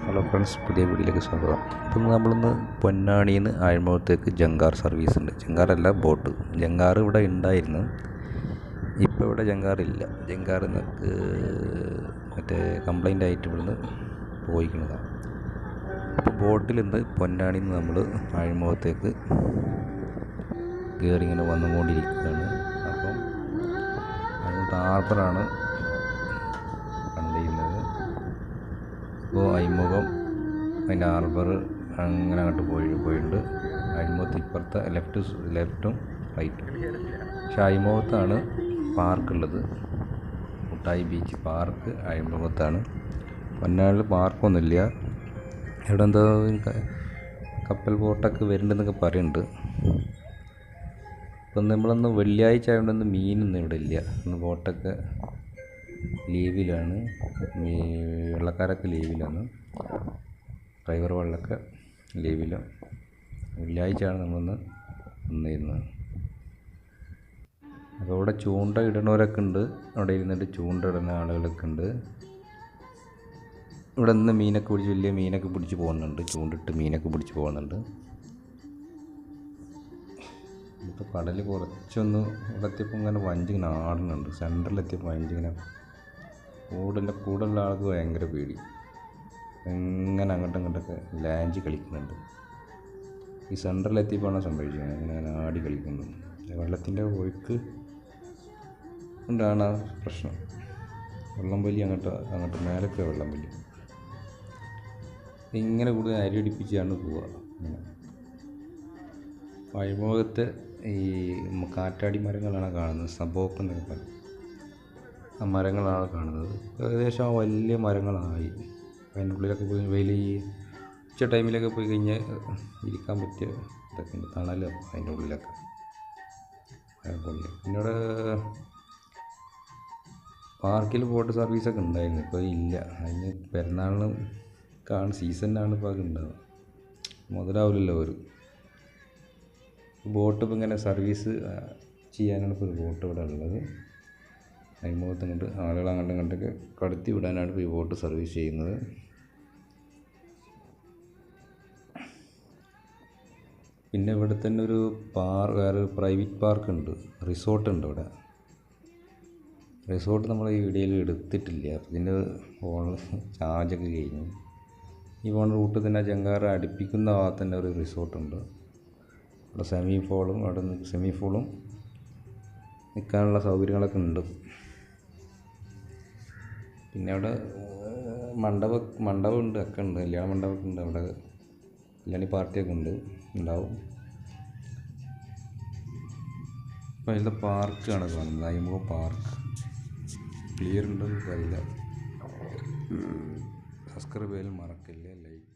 Hello friends പുതിയ വീഡിയോയിലേക്ക് സ്വാഗതം. ഇപ്പം നമ്മളിന്ന് പൊന്നാണിയിൽ നിന്ന് ആഴ്മുഖത്തേക്ക് ജങ്കാർ സർവീസ് ഉണ്ട്. ജങ്കാറല്ല ബോട്ട്. ജങ്കാർ ഇവിടെ ഉണ്ടായിരുന്നു. ഇപ്പോൾ ഇവിടെ ജങ്കാറില്ല ജങ്കാർ നമുക്ക് മറ്റേ കംപ്ലൈന്റ് ആയിട്ട് ഇവിടുന്ന് പോയിക്കുന്നതാണ് അപ്പോൾ ബോട്ടിൽ നിന്ന് പൊന്നാണിയിൽ നിന്ന് നമ്മൾ ആഴ്മുഖത്തേക്ക് കയറി ഇങ്ങനെ വന്നുകൊണ്ടിരിക്കുകയാണ്. അപ്പം അതിനകത്ത് ഹാർബറാണ് ഇപ്പോൾ അയിമുഖം അതിന്റെ ഹാർബർ അങ്ങനെ അങ്ങോട്ട് പോയി പോയിട്ടുണ്ട്. അഴിമുഖത്ത് ഇപ്പുറത്തെ ലെഫ്റ്റ് ലെഫ്റ്റും റൈറ്റും പക്ഷെ അഴിമുഖത്താണ് പാർക്കുള്ളത് മുട്ടായി ബീച്ച് പാർക്ക് അഴിമുഖത്താണ്. പൊന്നാളിൽ പാർക്കൊന്നുമില്ല ഇവിടെ എന്തോ കപ്പൽ ബോട്ടൊക്കെ വരുന്നുണ്ടെന്നൊക്കെ പറയുന്നുണ്ട്. ഇപ്പം നമ്മളന്ന് വെള്ളിയാഴ്ച ആയതുകൊണ്ടൊന്നും മീനൊന്നും ഇവിടെ ഇല്ല. ഇന്ന് ബോട്ടൊക്കെ ലീവിലാണ്. വെള്ളക്കാരൊക്കെ ലീവിലാണ്. ഡ്രൈവർ വെള്ളമൊക്കെ ലീവിലാണ് വെള്ളിയാഴ്ചയാണ് നമ്മളൊന്ന് വന്നിരുന്നത്. അപ്പോൾ ഇവിടെ ചൂണ്ട ഇടണവരൊക്കെ ഉണ്ട്. അവിടെ ഇരുന്നിട്ട് ചൂണ്ട ഇടുന്ന ആളുകളൊക്കെ ഉണ്ട്. ഇവിടെ നിന്ന് മീനൊക്കെ പിടിച്ച് വലിയ മീനൊക്കെ പിടിച്ച് പോകുന്നുണ്ട്. ചൂണ്ടിട്ട് മീനൊക്കെ പിടിച്ച് പോകുന്നുണ്ട്. ഇപ്പോൾ കടൽ കുറച്ചൊന്ന് ഇവിടെ എത്തിയപ്പോൾ ഇങ്ങനെ വഞ്ചിങ്ങനെ ആടുന്നുണ്ട്. സെന്ററിലെത്തിയപ്പോൾ വഞ്ചി കൂടുതൽ കൂടുതലുള്ള ആൾക്ക് ഭയങ്കര പേടി. ഇങ്ങനെ അങ്ങോട്ടും ഇങ്ങോട്ടൊക്കെ ലാഞ്ച് കളിക്കുന്നുണ്ട്. ഈ സെന്ററിലെത്തിയപ്പോഴാണ് സംഭവിച്ചത്. അങ്ങനെ ഇങ്ങനെ ആടി കളിക്കുന്നു. വെള്ളത്തിന്റെ ഒഴുക്ക് കൊണ്ടാണ് ആ പ്രശ്നം. വെള്ളം വലി അങ്ങോട്ട് അങ്ങോട്ട് മേലൊക്കെ വെള്ളം വലി ഇങ്ങനെ കൂടുതൽ അരി അടിപ്പിച്ചാണ് പോവുക. വഴിമുഖത്തെ ഈ കാറ്റാടി മരങ്ങളാണ് കാണുന്നത്. എന്നൊക്കെ പറയും. മരങ്ങളാണ് കാണുന്നത്. ഏകദേശം വലിയ മരങ്ങളായി. അതിന്റെ ഉള്ളിലൊക്കെ പോയി വലിയ ഉച്ച ടൈമിലൊക്കെ പോയി കഴിഞ്ഞാൽ ഇരിക്കാൻ പറ്റിയ ഇതൊക്കെ ഉണ്ട്. അതിന്റെ ഉള്ളിലൊക്കെ. കുഴപ്പമില്ല പിന്നെ പാർക്കിൽ ബോട്ട് സർവീസൊക്കെ ഉണ്ടായിരുന്നു. ഇപ്പോൾ ഇല്ല. അതിന് പെരുന്നാളിന് കാണും സീസണിനാണ് ഇപ്പോൾ അത് ഉണ്ടാവുക. മുതലാവില്ലല്ലോ ഒരു. ബോട്ട് ഇപ്പോൾ ഇങ്ങനെ സർവീസ് ചെയ്യാനാണ് ഇപ്പോൾ ഒരു ബോട്ട് ഇവിടെ ഉള്ളത്. അഴിമുഖത്ത് ഇങ്ങോട്ട് ആളുകൾ അങ്ങോട്ടും ഇങ്ങോട്ടൊക്കെ കടത്തി വിടാനാണ് ഈ ബോട്ട് സർവീസ് ചെയ്യുന്നത്. പിന്നെ ഇവിടെ തന്നെ ഒരു പാർ ഒരു പ്രൈവറ്റ് പാർക്ക് ഉണ്ട് റിസോർട്ട് ഉണ്ട് ഇവിടെ. റിസോർട്ട് നമ്മൾ ഈ വീഡിയോയിൽ എടുത്തിട്ടില്ല. ഇതിന്റെ ഫോൺ ചാർജൊക്കെ കഴിഞ്ഞു. ഈ പോണ റൂട്ട് തന്നെ ജങ്കാറ് അടുപ്പിക്കുന്ന ഭാഗത്ത് തന്നെ ഒരു റിസോർട്ടുണ്ട് അവിടെ സെമി ഫോളും അവിടെ സെമി ഫോളും നിൽക്കാനുള്ള സൗകര്യങ്ങളൊക്കെ ഉണ്ട്. പിന്നെ അവിടെ മണ്ഡപ മണ്ഡപ മണ്ഡപമുണ്ട് ഒക്കെ ഉണ്ട്. കല്യാണ മണ്ഡപമൊക്കെ ഉണ്ട്. അവിടെ കല്യാണി പാർട്ടിയൊക്കെ ഉണ്ട്. ഉണ്ടാവും. അപ്പോൾ അതിലത്തെ പാർക്കാണ് കാണുന്നത് അയിമുഖ പാർക്ക്. ക്ലിയർ ഉണ്ടോ എന്ന് അറിയില്ല സബ്സ്ക്രൈബ് ചെയ്യാൻ മറക്കില്ല. ലൈക്ക്